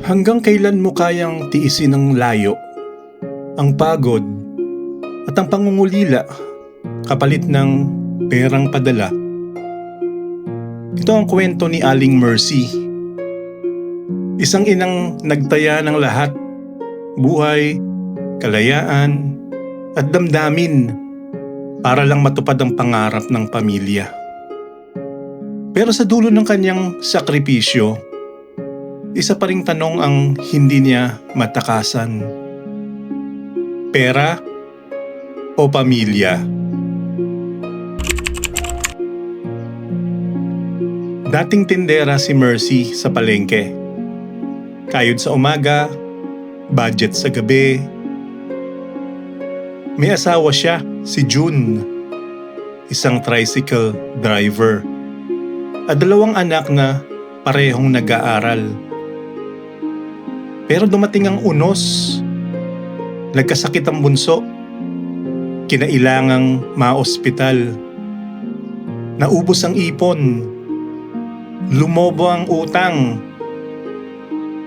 Hanggang kailan mo kayang tiisin ang layo, ang pagod, at ang pangungulila kapalit ng perang padala? Ito ang kwento ni Aling Mercy. Isang inang nagtaya ng lahat, buhay, kalayaan, at damdamin para lang matupad ang pangarap ng pamilya. Pero sa dulo ng kanyang sakripisyo, isa pa ring tanong ang hindi niya matakasan. Pera o pamilya? Dating tindera si Mercy sa palengke. Kayod sa umaga, budget sa gabi. May asawa siya, si June. Isang tricycle driver. At dalawang anak na parehong nag-aaral. Pero dumating ang unos. Nagkasakit ang bunso. Kinailangang maospital. Naubos ang ipon. Lumobo ang utang.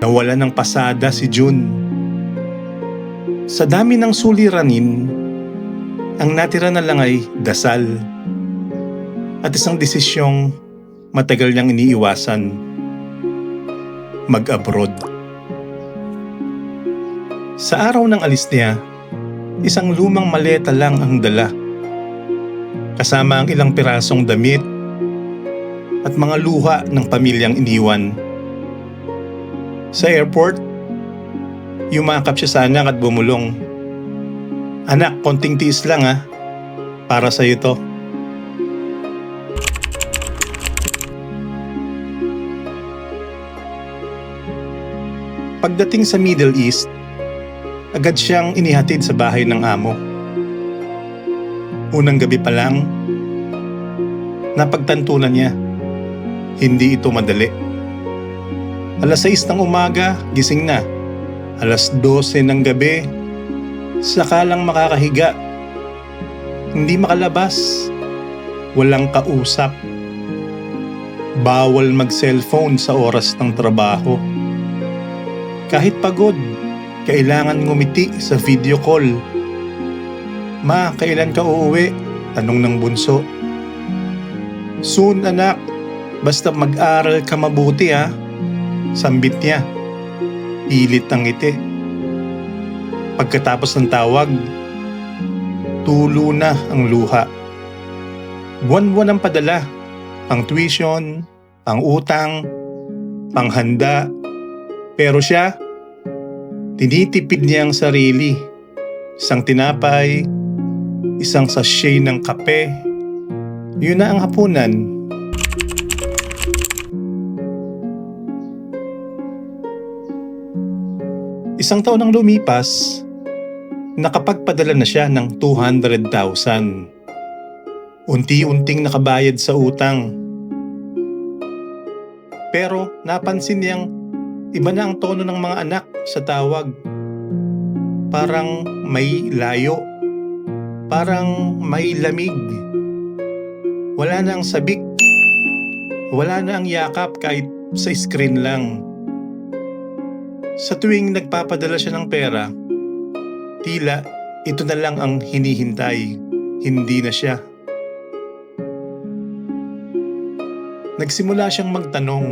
Nawala ng pasada si June. Sa dami ng suliranin, ang natira na lang ay dasal. At isang desisyong matagal niyang iniiwasan. Mag-abroad. Sa araw ng alis niya, isang lumang maleta lang ang dala. Kasama ang ilang pirasong damit at mga luha ng pamilyang iniwan. Sa airport, yumakap siya sa anak at bumulong. Anak, konting tiis lang ha. Para sa to. Pagdating sa Middle East, agad siyang inihatid sa bahay ng amo. Unang gabi pa lang, napagtantunan niya, hindi ito madali. Alas 6 ng umaga, gising na. Alas 12 ng gabi, saka lang makakahiga. Hindi makalabas. Walang kausap. Bawal mag-cellphone sa oras ng trabaho. Kahit pagod, kailangan ngumiti sa video call. Ma, kailan ka uuwi? Tanong ng bunso. Soon anak, basta mag-aral ka mabuti ha. Sambit niya. Pilit ang ngiti. Pagkatapos ng tawag, tulo na ang luha. Buwan-buwan ang padala. Pang tuition, pang utang, pang handa. Pero siya, tinitipid niya ang sarili. Isang tinapay, isang sachet ng kape. Yun na ang hapunan. Isang taon nang lumipas, nakapagpadala na siya ng 200,000. Unti-unting nakabayad sa utang. Pero napansin niyang iba na ang tono ng mga anak sa tawag. Parang may layo. Parang may lamig. Wala na ang sabik. Wala na ang yakap kahit sa screen lang. Sa tuwing nagpapadala siya ng pera, tila ito na lang ang hinihintay, hindi na siya. Nagsimula siyang magtanong,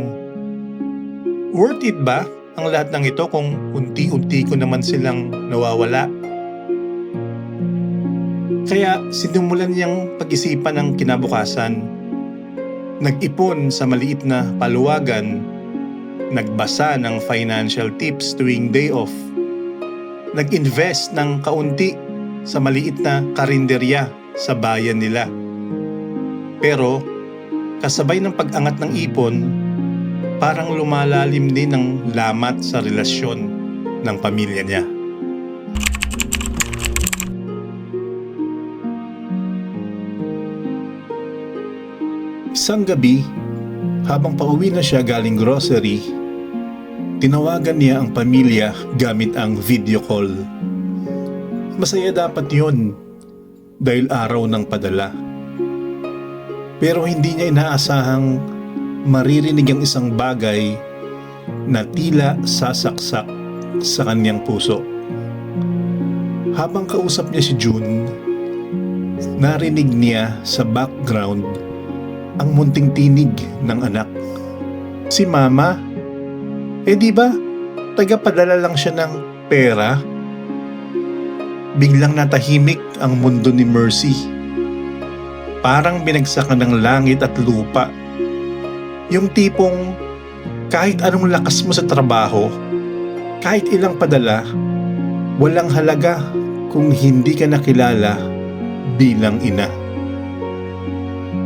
worth it ba ang lahat ng ito kung unti-unti ko naman silang nawawala? Kaya sinimulan niyang pag-isipan ng kinabukasan. Nag-ipon sa maliit na paluwagan nagbasa ng financial tips tuwing day off, nag-invest ng kaunti sa maliit na karinderya sa bayan nila. Pero kasabay ng pag-angat ng ipon, parang lumalalim din ng lamat sa relasyon ng pamilya niya. Isang gabi, habang pauwi na siya galing grocery, tinawagan niya ang pamilya gamit ang video call. Masaya dapat yun dahil araw ng padala. Pero hindi niya inaasahang maririnig ang isang bagay na tila sasaksak sa kanyang puso. Habang kausap niya si June, narinig niya sa background ang munting tinig ng anak. Si Mama? Eh di ba, tagapadala lang siya ng pera? Biglang natahimik ang mundo ni Mercy. Parang binagsakan ng langit at lupa. Yung tipong kahit anong lakas mo sa trabaho, kahit ilang padala, walang halaga kung hindi ka nakilala bilang ina.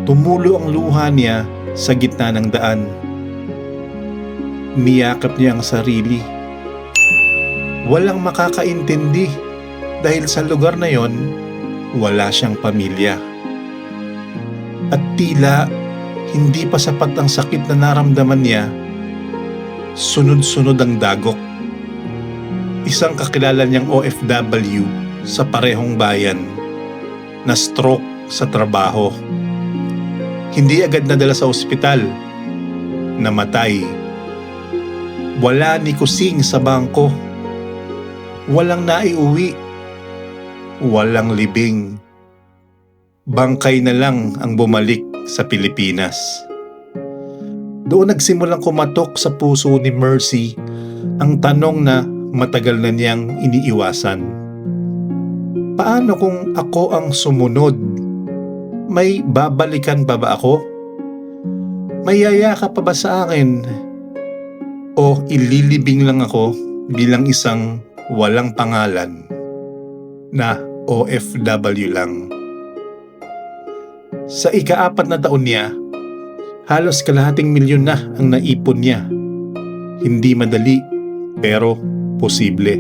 Tumulo ang luha niya sa gitna ng daan. Niyakap niya ang sarili. Walang makakaintindi dahil sa lugar na yon, wala siyang pamilya. At tila hindi pa sapat ang sakit na naramdaman niya, sunod-sunod ang dagok. Isang kakilala niyang OFW sa parehong bayan na stroke sa trabaho. Hindi agad nadala sa ospital. Namatay. Wala ni kusing sa bangko. Walang naiuwi. Walang libing. Bangkay na lang ang bumalik sa Pilipinas. Doon nagsimulang kumatok sa puso ni Mercy ang tanong na matagal na niyang iniiwasan. Paano kung ako ang sumunod? May babalikan pa ba ako? May yaya ka pa ba sa akin? O ililibing lang ako bilang isang walang pangalan na OFW lang? Sa ikaapat na taon niya, halos kalahating milyon na ang naipon niya. Hindi madali, pero posible.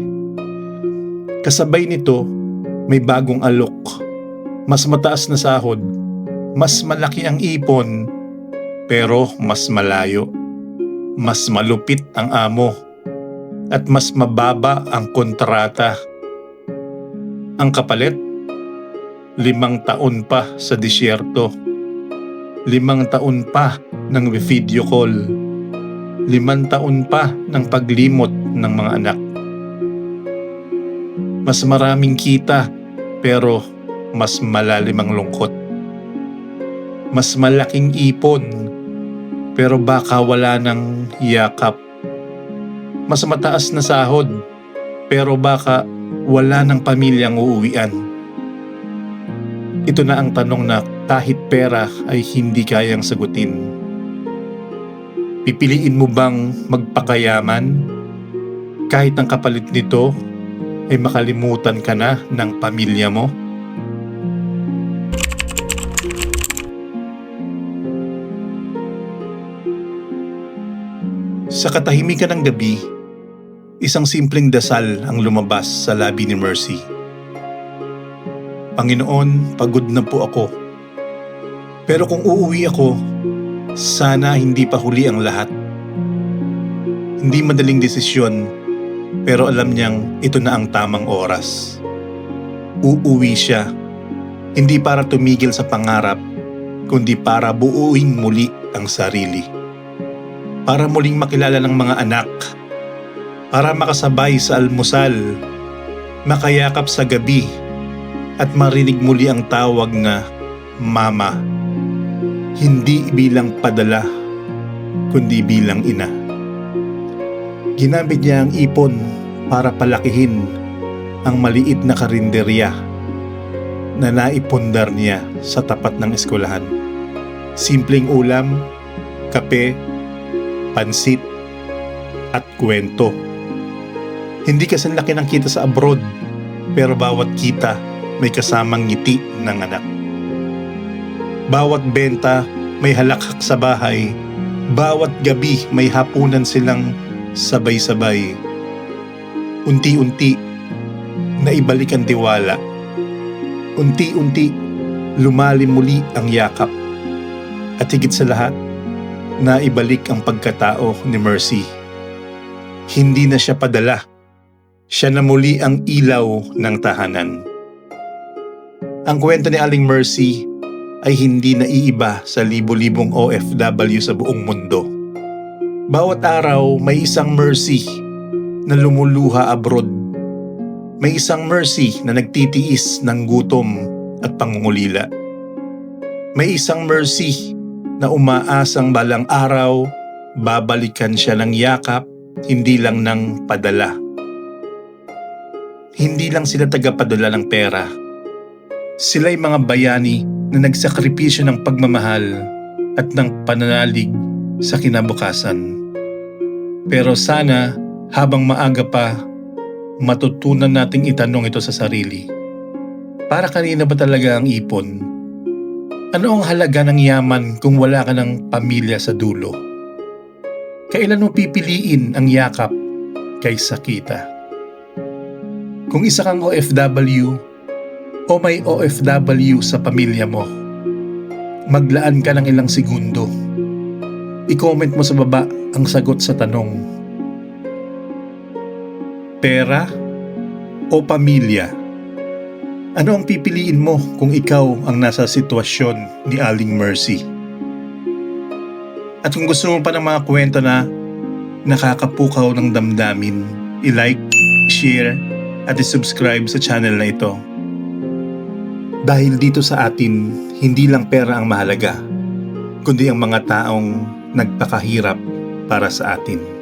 Kasabay nito, may bagong alok. Mas mataas na sahod, mas malaki ang ipon, pero mas malayo. Mas malupit ang amo, at mas mababa ang kontrata. Ang kapalit, limang taon pa sa disyerto. Limang taon pa ng video call. Limang taon pa ng paglimot ng mga anak. Mas maraming kita pero mas malalim ang lungkot. Mas malaking ipon pero baka wala ng yakap. Mas mataas na sahod pero baka wala ng pamilyang uuwian. Ito na ang tanong na kahit pera ay hindi kayang sagutin. Pipiliin mo bang magpakayaman? Kahit ang kapalit nito ay makalimutan ka na ng pamilya mo? Sa katahimikan ng gabi, isang simpleng dasal ang lumabas sa labi ni Mercy. Panginoon, pagod na po ako. Pero kung uuwi ako, sana hindi pa huli ang lahat. Hindi madaling desisyon, pero alam niyang ito na ang tamang oras. Uuwi siya, hindi para tumigil sa pangarap, kundi para buuing muli ang sarili. Para muling makilala ng mga anak, para makasabay sa almusal, makayakap sa gabi at marinig muli ang tawag na Mama. Hindi bilang padala, kundi bilang ina. Ginamit niya ang ipon para palakihin ang maliit na karinderya na naipundar niya sa tapat ng eskwelahan. Simpleng ulam, kape, pansit, at kwento. Hindi kasi laki ng kita sa abroad, pero bawat kita may kasamang ngiti ng anak. Bawat benta may halakhak sa bahay, bawat gabi may hapunan silang sabay-sabay. Unti-unti, naibalik ang tiwala. Unti-unti, lumalim muli ang yakap. At higit sa lahat, naibalik ang pagkatao ni Mercy. Hindi na siya padala. Siya na muli ang ilaw ng tahanan. Ang kwento ni Aling Mercy ay hindi naiiba sa libo-libong OFW sa buong mundo. Bawat araw may isang mercy na lumuluha abroad. May isang mercy na nagtitiis ng gutom at pangungulila. May isang mercy na umaasang balang araw, babalikan siya ng yakap, hindi lang ng padala. Hindi lang sila tagapadala ng pera. Sila'y mga bayani na nagsakripisyo ng pagmamahal at ng pananalig sa kinabukasan. Pero sana habang maaga pa, matutunan nating itanong ito sa sarili. Para kanina ba talaga ang ipon? Ano ang halaga ng yaman kung wala ka ng pamilya sa dulo? Kailan mo pipiliin ang yakap kaysa kita? Kung isa kang OFW o may OFW sa pamilya mo, maglaan ka ng ilang segundo. I-comment mo sa baba ang sagot sa tanong. Pera o pamilya? Ano ang pipiliin mo kung ikaw ang nasa sitwasyon ni Aling Mercy? At kung gusto mo pa ng mga kwento na nakakapukaw ng damdamin, i-like, share, at i-subscribe sa channel na ito. Dahil dito sa atin, hindi lang pera ang mahalaga, kundi ang mga taong nagpakahirap para sa atin.